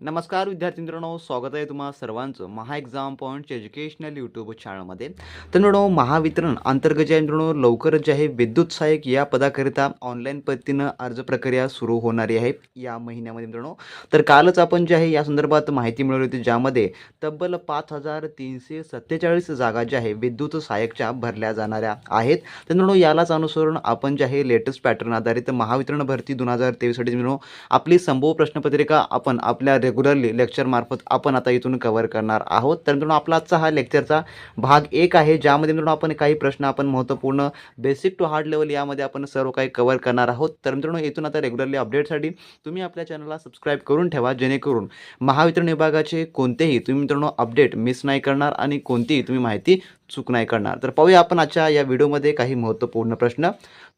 नमस्कार विद्यार्थी मित्रांनो स्वागत आहे तुम्हा सर्वांचं महा एक्झाम पॉईंटच्या एज्युकेशनल यूट्यूब चॅनलमध्ये तर मित्रांनो महावितरण अंतर्गत जे आहे मित्रांनो लवकरच जे आहे विद्युत सहाय्यक या पदाकरिता ऑनलाईन पद्धतीनं अर्ज प्रक्रिया सुरू होणारी आहे या महिन्यामध्ये मित्रांनो. तर कालच आपण जे आहे या संदर्भात माहिती मिळवली होती ज्यामध्ये तब्बल पाच हजार तीनशे सत्तेचाळीस जागा ज्या आहे विद्युत सहाय्यकच्या भरल्या जाणाऱ्या आहेत. तर मित्रांनो यालाच अनुसरून आपण जे आहे लेटेस्ट पॅटर्न आधारित महावितरण भरती दोन हजार तेवीससाठी मित्रांनो आपली संभव प्रश्नपत्रिका आपण आपल्या रेग्युलरली लेक्चरमार्फत आपण आता इथून कव्हर करणार आहोत. तर मित्रांनो आपला आजचा हा लेक्चरचा भाग एक आहे ज्यामध्ये मित्रांनो आपण काही प्रश्न आपण महत्त्वपूर्ण बेसिक टू हार्ड लेवल यामध्ये आपण सर्व काही कव्हर करणार आहोत. तर मित्रांनो इथून आता रेग्युलरली अपडेटसाठी तुम्ही आपल्या चॅनलला सबस्क्राईब करून ठेवा जेणेकरून महावितरण विभागाचे कोणतेही तुम्ही मित्रांनो अपडेट मिस नाही करणार आणि कोणतीही तुम्ही माहिती चूक नाही करणार. तर पाहूया आपण आजच्या या व्हिडिओमध्ये काही महत्त्वपूर्ण प्रश्न.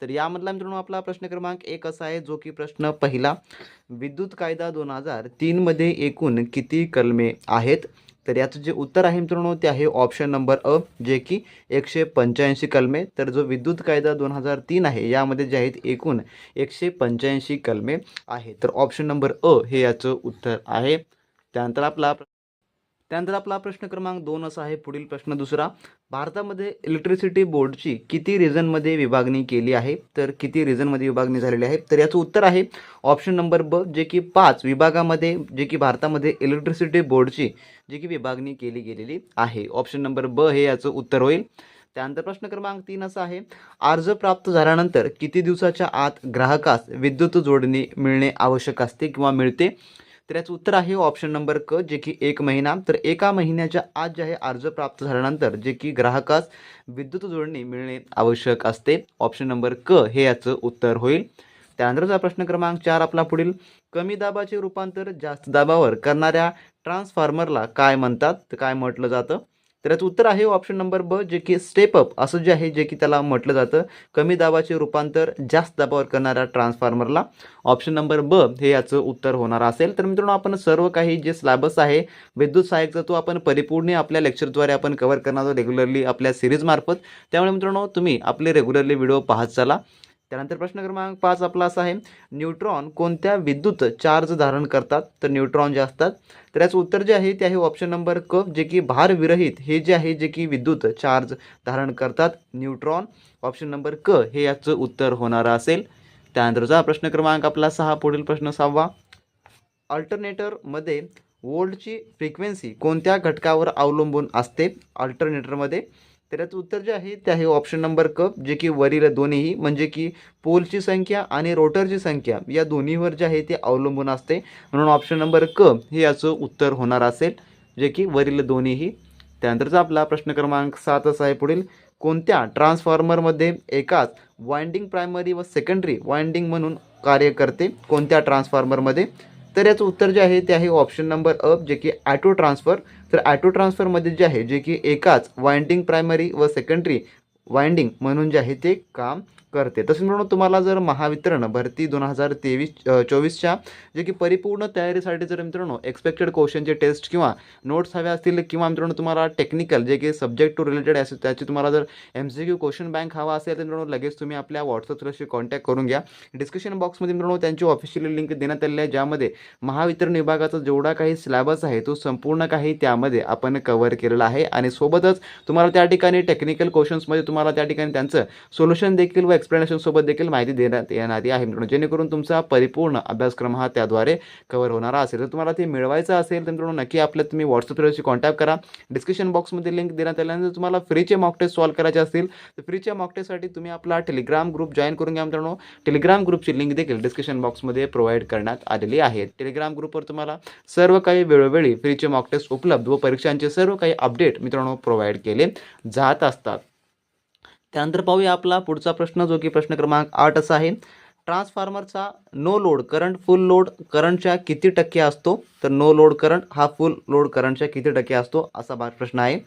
तर यामधला मित्रांनो आपला प्रश्न क्रमांक एक असा आहे जो की प्रश्न पहिला विद्युत कायदा दोन हजार तीनमध्ये एकूण किती कलमे आहेत? तर याचं जे उत्तर आहे मित्रांनो ते आहे ऑप्शन नंबर अ जे की एकशे पंच्याऐंशी कलमे. तर जो विद्युत कायदा दोन हजार तीन आहे यामध्ये जे आहेत एकूण एकशे पंच्याऐंशी कलमे आहेत. तर ऑप्शन नंबर अ हे याचं उत्तर आहे. त्यानंतर आपला त्यानंतर आपला प्रश्न क्रमांक दोन असा आहे पुढील प्रश्न दुसरा. भारतामध्ये इलेक्ट्रिसिटी बोर्डची किती रिझनमध्ये विभागणी केली आहे? तर किती रिझनमध्ये विभागणी झालेली आहे? तर याचं उत्तर आहे ऑप्शन नंबर ब जे की पाच विभागामध्ये जे की भारतामध्ये इलेक्ट्रिसिटी बोर्डची जी की विभागणी केली गेलेली आहे. ऑप्शन नंबर ब हे याचं उत्तर होईल. त्यानंतर प्रश्न क्रमांक तीन असा आहे अर्ज प्राप्त झाल्यानंतर किती दिवसाच्या आत ग्राहकास विद्युत जोडणी मिळणे आवश्यक असते किंवा मिळते? तर याचं उत्तर आहे ऑप्शन नंबर क जे की एक महिना. तर एका महिन्याच्या आत जे आहे अर्ज प्राप्त झाल्यानंतर जे की ग्राहकास विद्युत जोडणी मिळणे आवश्यक असते. ऑप्शन नंबर क हे याचं उत्तर होईल. त्यानंतरचा प्रश्न क्रमांक चार आपला पुढील. कमी दाबाचे रूपांतर जास्त दाबावर करणाऱ्या ट्रान्सफॉर्मरला काय म्हणतात? तर काय म्हटलं जातं? तर याचं उत्तर आहे ऑप्शन नंबर ब जे की स्टेप अप असं जे आहे जे की त्याला म्हटलं जातं कमी दाबाचे रूपांतर जास्त दाबावर करणाऱ्या ट्रान्सफॉर्मरला ऑप्शन नंबर ब हे याचं उत्तर होणार असेल. तर मित्रांनो आपण सर्व काही जे स्लॅबस आहे विद्युत सहाय्यकचा तो आपण परिपूर्ण आपल्या लेक्चरद्वारे आपण कव्हर करणार आहोत रेग्युलरली आपल्या सिरीजमार्फत त्यामुळे मित्रांनो तुम्ही आपले रेग्युलरली व्हिडिओ पाहत चला. त्यानंतर प्रश्न क्रमांक पाच आपला असा आहे न्यूट्रॉन कोणत्या विद्युत चार्ज धारण करतात? तर न्यूट्रॉन जे असतात तर याचं उत्तर जे आहे ते आहे ऑप्शन नंबर क जे की भारविरहित हे जे आहे जे की विद्युत चार्ज धारण करतात न्यूट्रॉन. ऑप्शन नंबर क हे याचं उत्तर होणारं असेल. त्यानंतरचा प्रश्न क्रमांक आपला सहा पुढील प्रश्न सहावा. अल्टरनेटरमध्ये वोल्टची फ्रिक्वेन्सी कोणत्या घटकावर अवलंबून असते? अल्टरनेटरमध्ये त्याचं उत्तर जे आहे ते आहे ऑप्शन नंबर क जे की वरील दोन्हीही. म्हणजे की पोलची संख्या आणि रोटरची संख्या या दोन्हीवर जे आहे ते अवलंबून असते. म्हणून ऑप्शन नंबर क हे याचं उत्तर होणार असेल जे की वरील दोन्हीही. त्यानंतरचा आपला प्रश्न क्रमांक सातच आहे पुढील. कोणत्या ट्रान्सफॉर्मरमध्ये एकाच वाइंडिंग प्रायमरी व सेकंडरी वाइंडिंग म्हणून कार्य करते? कोणत्या ट्रान्सफॉर्मरमध्ये तर याचं उत्तर जे आहे ते आहे ऑप्शन नंबर अप जे की ॲटो ट्रान्सफर तर ॲटो ट्रान्सफरमध्ये जे आहे जे की एकाच वाइंडिंग प्रायमरी व सेकंडरी वाइंडिंग म्हणून जे आहे ते काम करते. तसं मित्रांनो तुम्हाला जर महावितरण भरती दोन हजार तेवीस चोवीसच्या जे की परिपूर्ण तयारीसाठी जर मित्रांनो एक्सपेक्टेड क्वेश्चनचे टेस्ट किंवा नोट्स हव्या असतील किंवा मित्रांनो तुम्हाला टेक्निकल जे की सब्जेक्ट टू रिलेटेड असेल त्याची तुम्हाला जर M C Q question bank हवा असेल तर मित्रांनो लगेच तुम्ही आपल्या व्हॉट्सअपशी कॉन्टॅक्ट करून घ्या. डिस्क्रिप्शन बॉक्समध्ये मित्रांनो त्यांची ऑफिशियल लिंक देण्यात आलेली आहे ज्यामध्ये महावितरण विभागाचा जेवढा काही सिलॅबस आहे तो संपूर्ण काही त्यामध्ये आपण कव्हर केलेला आहे. आणि सोबतच तुम्हाला त्या ठिकाणी टेक्निकल क्वेश्चन्समध्ये तुम्हाला त्या ठिकाणी त्यांचं सोल्युशन देखील व एक्सप्लेनेशनसोबत देखील माहिती देण्यात येणारी आहे. मित्रांनो जेणेकरून तुमचा परिपूर्ण अभ्यासक्रम हा त्याद्वारे कव्हर होणारा असेल. तर तुम्हाला ते मिळवायचं असेल तर मित्रांनो नक्की आपल्या तुम्ही व्हॉट्सअपवरशी कॉन्टॅक्ट करा. डिस्क्रिप्शन बॉक्समध्ये लिंक देण्यात आल्यानंतर तुम्हाला फ्रीचे मॉक टेस्ट सॉल्व करायचे असतील तर फ्रीच्या मॉक टेस्टसाठी तुम्ही आपला टेलिग्राम ग्रुप जॉईन करून घ्या मित्रांनो. टेलिग्राम ग्रुपची लिंक देखील डिस्क्रिप्शन बॉक्समध्ये प्रोव्हाइड करण्यात आलेली आहे. टेलिग्राम ग्रुपवर तुम्हाला सर्व काही वेळोवेळी फ्रीचे मॉक टेस्ट उपलब्ध व परीक्षांचे सर्व काही अपडेट मित्रांनो प्रोव्हाइड केले जात असतात. त्यानंतर पाहूया आपला पुढचा प्रश्न जो की प्रश्न क्रमांक आठ असा आहे. ट्रान्सफॉर्मरचा no load current full load करंटच्या किती टक्के असतो? तर नो लोड करंट हा फुल लोड करंटच्या किती टक्के असतो? असा भाग प्रश्न आहे.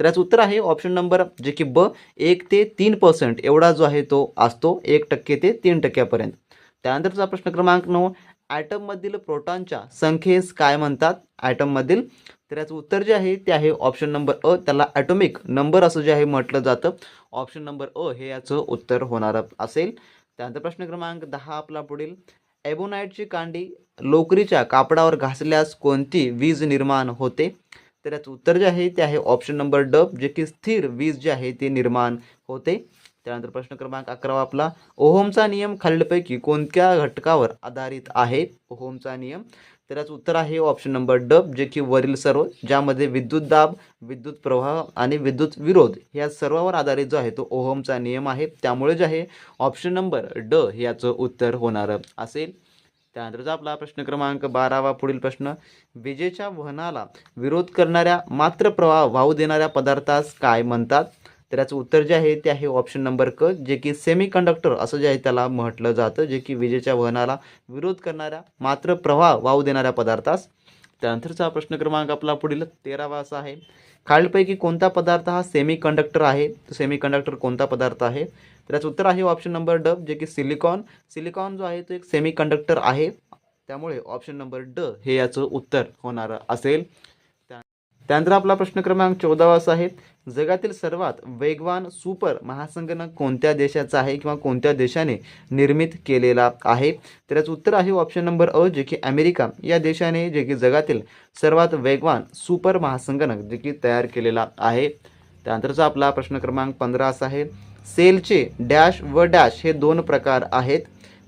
तर याचं उत्तर आहे ऑप्शन नंबर जे की ब एक ते तीन पर्सेंट एवढा जो आहे तो असतो एक टक्के ते तीन टक्क्यापर्यंत. त्यानंतरचा प्रश्न क्रमांक नऊ ॲटममधील प्रोटॉनच्या संख्येस काय म्हणतात? ॲटममधील तर याचं उत्तर जे आहे ते आहे ऑप्शन नंबर अ त्याला ॲटोमिक नंबर असं जे आहे म्हटलं जातं. ऑप्शन नंबर अ हे याचं उत्तर होणार असेल. त्यानंतर प्रश्न क्रमांक दहा आपला पुढील. एबोनाईटची कांडी लोकरीच्या कापडावर घासल्यास कोणती वीज निर्माण होते? तर याचं उत्तर जे आहे ते आहे ऑप्शन नंबर ड जे की स्थिर वीज जे आहे ते निर्माण होते. त्यानंतर प्रश्न क्रमांक अकरावा आपला ओहोमचा नियम खालीलपैकी कोणत्या घटकावर आधारित आहे? ओहोमचा नियम. तर याचं उत्तर आहे ऑप्शन नंबर ड जे की वरील सर्व ज्यामध्ये विद्युत दाब विद्युत प्रवाह आणि विद्युत विरोध या सर्वावर आधारित जो आहे तो ओहोमचा नियम आहे. त्यामुळे जे आहे ऑप्शन नंबर ड याचं उत्तर होणार असेल. त्यानंतरचा आपला प्रश्न क्रमांक बारावा पुढील प्रश्न. विजेच्या वहनाला विरोध करणाऱ्या मात्र प्रवाह वाहू देणाऱ्या पदार्थास काय म्हणतात? तर याचं उत्तर जे आहे ते आहे ऑप्शन नंबर क जे की सेमी कंडक्टर असं जे आहे त्याला म्हटलं जातं जे की विजेच्या वहनाला विरोध करणाऱ्या मात्र प्रवाह वाहू देणाऱ्या पदार्थास. त्यानंतरचा प्रश्न क्रमांक आपला पुढील तेरावा असा आहे. खालीलपैकी कोणता पदार्थ हा सेमी कंडक्टर आहे? सेमी कंडक्टर कोणता पदार्थ आहे? तर याचं उत्तर आहे ऑप्शन नंबर ड जे की सिलिकॉन सिलिकॉन जो आहे तो एक सेमी कंडक्टर आहे. त्यामुळे ऑप्शन नंबर ड हे याचं उत्तर होणारं असेल. त्यानंतर आपला प्रश्न क्रमांक चौदावा असा आहे जगातील सर्वात वेगवान सुपर महासंगणक कोणत्या देशाचा आहे किंवा कोणत्या देशाने निर्मित केलेला आहे? तर याचं उत्तर आहे ऑप्शन नंबर अ जे की अमेरिका. या देशाने जे की जगातील सर्वात वेगवान सुपर महासंगणक जे की तयार केलेला आहे. त्यानंतरचा आपला प्रश्न क्रमांक पंधरा असा आहे सेलचे डॅश व डॅश हे दोन प्रकार आहेत.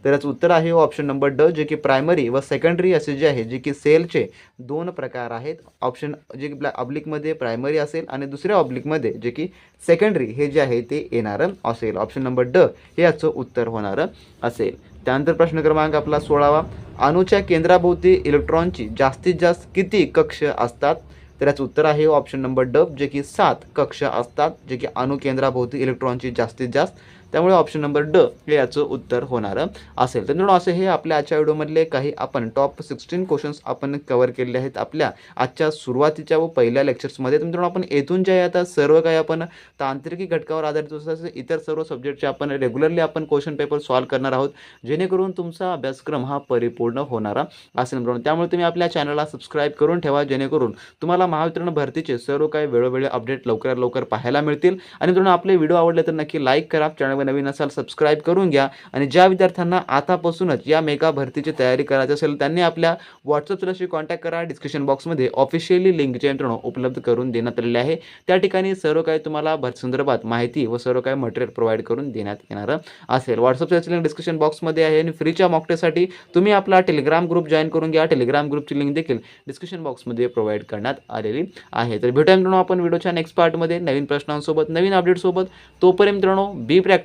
तर याचं उत्तर आहे ऑप्शन नंबर ड जे की प्रायमरी व सेकंडरी असे जे आहे जे की सेलचे दोन प्रकार आहेत. ऑप्शन जे की ऑब्लिकमध्ये प्रायमरी असेल आणि दुसऱ्या ऑब्लिकमध्ये जे की सेकंडरी हे जे आहे ते येणारं असेल. ऑप्शन नंबर ड हे याचं उत्तर होणारं असेल. त्यानंतर प्रश्न क्रमांक आपला सोळावा. अणूच्या केंद्राभोवती इलेक्ट्रॉनची जास्तीत जास्त किती कक्ष असतात? तर याचं उत्तर आहे ऑप्शन नंबर ड जे की सात कक्ष असतात. जे की अणु केंद्राभोवती इलेक्ट्रॉनची जास्तीत जास्त त्यामुळे ऑप्शन नंबर ड हे याचं उत्तर होणारं असेल. तर मित्रांनो असे हे आपल्या आजच्या व्हिडिओमधले काही आपण टॉप सिक्स्टीन क्वेश्चन्स आपण कव्हर केलेले आहेत आपल्या आजच्या सुरुवातीच्या व पहिल्या लेक्चर्समध्ये तर मित्रांनो आपण येथून जे आहे आता सर्व काही आपण तांत्रिकी घटकावर आधारित असं इतर सर्व सब्जेक्टचे आपण रेग्युलरली आपण क्वेश्चन पेपर सॉल्व्ह करणार आहोत जेणेकरून तुमचा अभ्यासक्रम हा परिपूर्ण होणारा असेल मित्रांनो. त्यामुळे तुम्ही आपल्या चॅनलला सबस्क्राईब करून ठेवा जेणेकरून तुम्हाला महावितरण भरतीचे सर्व काही वेळोवेळी अपडेट लवकरात लवकर पाहायला मिळतील. आणि मित्रांनो आपले व्हिडिओ आवडले तर नक्की लाईक करा चॅनल नवीन असाल सबस्क्राईब करून घ्या. आणि ज्या विद्यार्थ्यांना आतापासूनच या मेगा भरतीची तयारी करायची असेल त्यांनी आपल्या व्हॉट्सअपशी कॉन्टॅक्ट करा. डिस्क्रिप्शन बॉक्समध्ये ऑफिशियली लिंक जे उपलब्ध करून देण्यात आलेले आहे. त्या ठिकाणी सर्व काही तुम्हाला भरतीसंदर्भात माहिती व सर्व काही मटेरियल प्रोव्हाइड करून देण्यात येणार असेल. व्हॉट्सअपचं लिंक डिस्क्रिप्शन बॉक्समध्ये आहे आणि फ्रीच्या मॉकटेसाठी तुम्ही आपला टेलिग्राम ग्रुप जॉईन करून घ्या. टेलिग्राम ग्रुपची लिंक देखील डिस्क्रिप्शन बॉक्समध्ये प्रोव्हाइड करण्यात आलेली आहे. तर भेटूया मित्रांनो आपण व्हिडिओच्या नेक्स्ट पार्टमध्ये नवीन प्रश्नांसोबत नवीन अपडेटसोबत तोपर्यंत मित्रांनो बी प्रॅक्टिस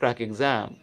क्रॅक एक्झाम